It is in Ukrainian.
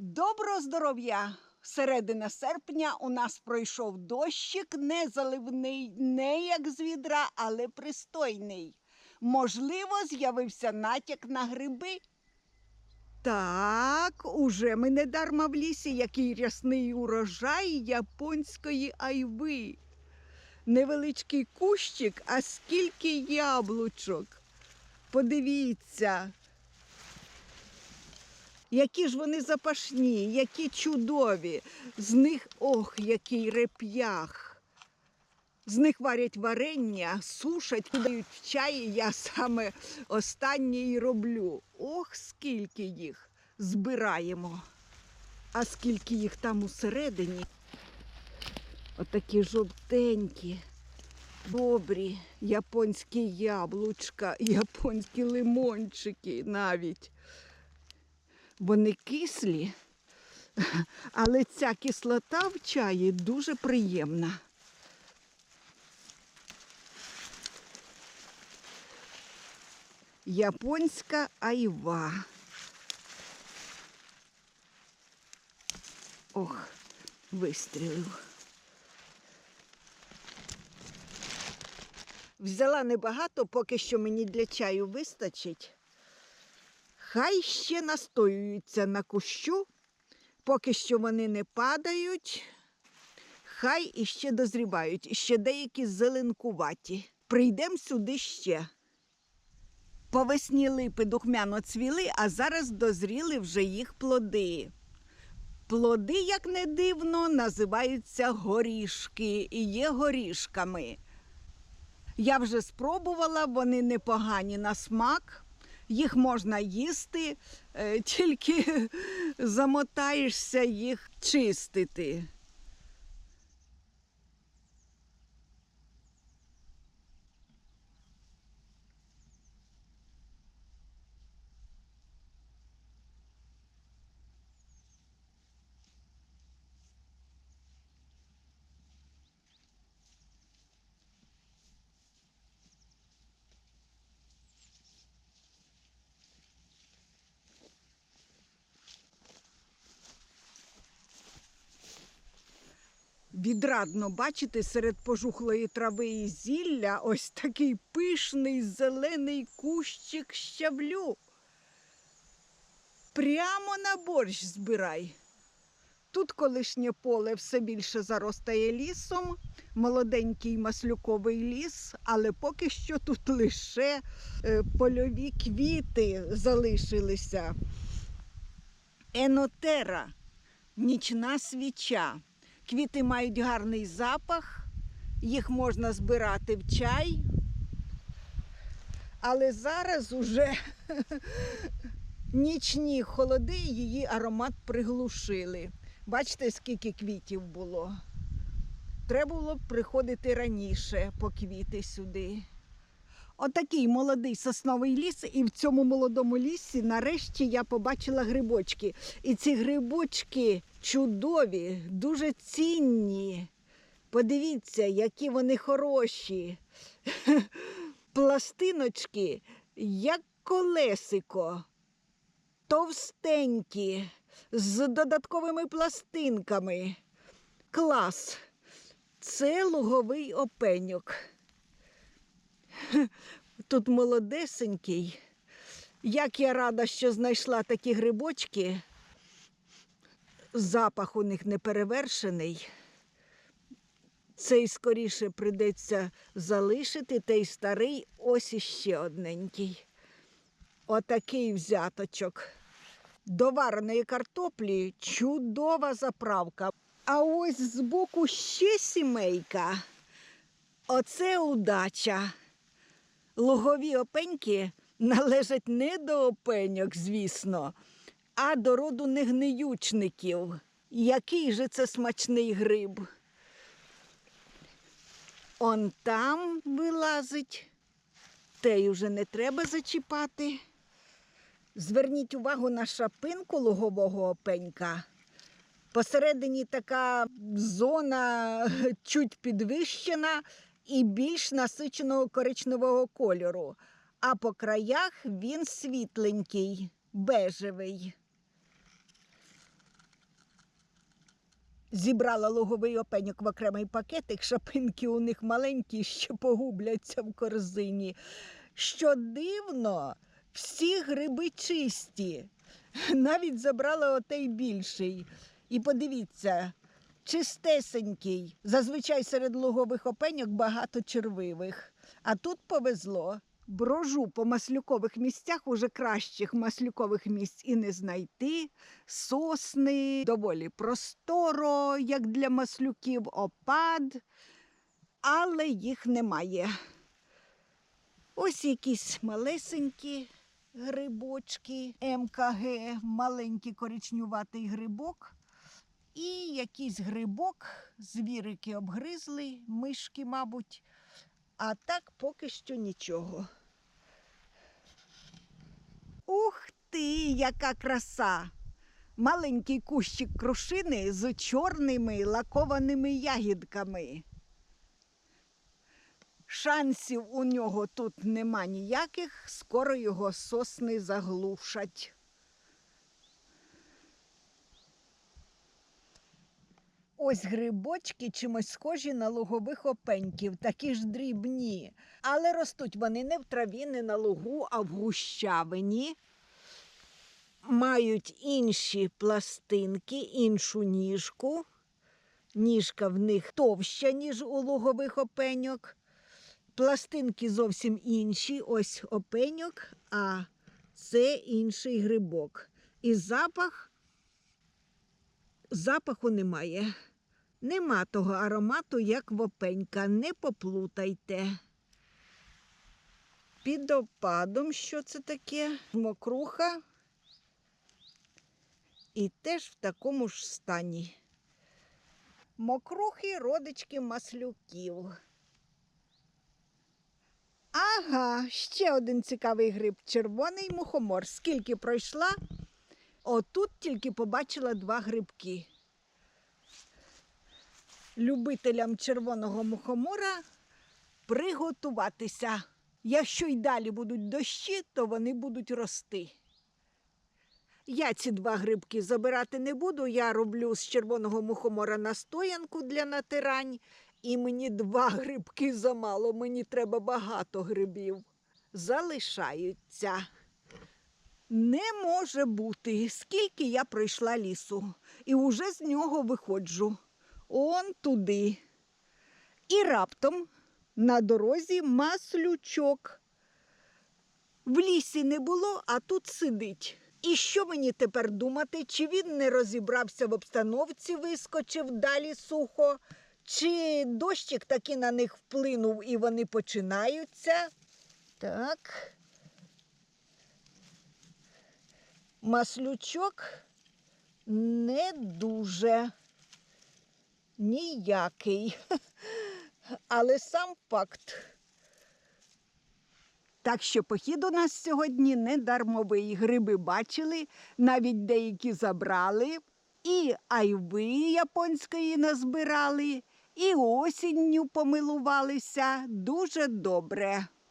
Доброго здоров'я! Середина серпня у нас пройшов дощик, не заливний, не як з відра, але пристойний. Можливо, з'явився натяк на гриби. Так, уже ми не дарма в лісі, який рясний урожай японської айви. Невеличкий кущик, а скільки яблучок. Подивіться, які ж вони запашні, які чудові. З них ох, який реп'ях. З них варять варення, сушать, дають в чаї. Я саме останнє і роблю. Ох, скільки їх збираємо. А скільки їх там усередині. Отакі жовтенькі, добрі, японські яблучка, японські лимончики навіть. Вони кислі, але ця кислота в чаї дуже приємна. Японська айва. Ох, вистрілив. Взяла небагато, поки що мені для чаю вистачить. Хай ще настоюються на кущу, поки що вони не падають, хай іще дозрівають, ще деякі зеленкуваті. Прийдемо сюди ще. По весні липи духмяно цвіли, а зараз дозріли вже їх плоди. Плоди, як не дивно, називаються горішки і є горішками. Я вже спробувала, вони непогані на смак. Їх можна їсти, е, тільки замотаєшся їх чистити. Відрадно бачити серед пожухлої трави і зілля ось такий пишний зелений кущик щавлю. Прямо на борщ збирай. Тут колишнє поле все більше заростає лісом, молоденький маслюковий ліс, але поки що тут лише е, польові квіти залишилися. Енотера, нічна свіча. Квіти мають гарний запах, їх можна збирати в чай. Але зараз уже нічні холоди її аромат приглушили. Бачите, скільки квітів було. Треба було приходити раніше по квіти сюди. Отакий молодий сосновий ліс, і в цьому молодому лісі нарешті я побачила грибочки. І ці грибочки чудові, дуже цінні. Подивіться, які вони хороші. Пластиночки, як колесико, товстенькі, з додатковими пластинками. Клас. Це луговий опеньок. Тут молодесенький. Як я рада, що знайшла такі грибочки. Запах у них не перевершений. Цей скоріше прийдеться залишити, той старий ось іще одненький. Отакий взяточок. До вареної картоплі чудова заправка. А ось збоку ще сімейка. Оце удача. Лугові опеньки належать не до опеньок, звісно, а до роду негниючників. Який же це смачний гриб? Он там вилазить, те вже не треба зачіпати. Зверніть увагу на шапинку лугового опенька. Посередині така зона чуть підвищена і більш насиченого коричневого кольору, а по краях він світленький, бежевий. Зібрала луговий опеньок в окремий пакетик, шапинки у них маленькі, ще погубляться в корзині. Що дивно, всі гриби чисті. Навіть забрала отей більший. І подивіться, чистесенький. Зазвичай серед лугових опеньок багато червивих. А тут повезло. Брожу по маслюкових місцях уже кращих маслюкових місць і не знайти. Сосни доволі просторо, як для маслюків, опад, але їх немає. Ось якісь малесенькі грибочки, МКГ, маленький коричнюватий грибок. І якийсь грибок, звірики обгризли, мишки, мабуть. А так поки що нічого. Ух ти, яка краса! Маленький кущик крушини з чорними лакованими ягідками. Шансів у нього тут нема ніяких, скоро його сосни заглушать. Ось грибочки чимось схожі на лугових опеньків, такі ж дрібні. Але ростуть вони не в траві, не на лугу, а в гущавині. Мають інші пластинки, іншу ніжку. Ніжка в них товща, ніж у лугових опеньок. Пластинки зовсім інші. Ось опеньок, а це інший грибок. І запах запаху немає. Нема того аромату, як в опенька. Не поплутайте. Під опадом, що це таке? Мокруха. І теж в такому ж стані. Мокрухи родички маслюків. Ага, ще один цікавий гриб червоний мухомор. Скільки пройшла, отут тільки побачила два грибки. Любителям червоного мухомора приготуватися. Якщо й далі будуть дощі, то вони будуть рости. Я ці два грибки забирати не буду. Я роблю з червоного мухомора настоянку для натирань. І мені два грибки замало, мені треба багато грибів. Залишаються. Не може бути, скільки я пройшла лісу, і уже з нього виходжу. Он туди. І раптом на дорозі маслючок. В лісі не було, а тут сидить. І що мені тепер думати, чи він не розібрався в обстановці, вискочив далі сухо, чи дощик таки на них вплинув і вони починаються? Так. Маслючок не дуже ніякий. Але сам факт. Так що похід у нас сьогодні не дармовий. Гриби бачили, навіть деякі забрали, і айви японської назбирали, і осінню помилувалися дуже добре.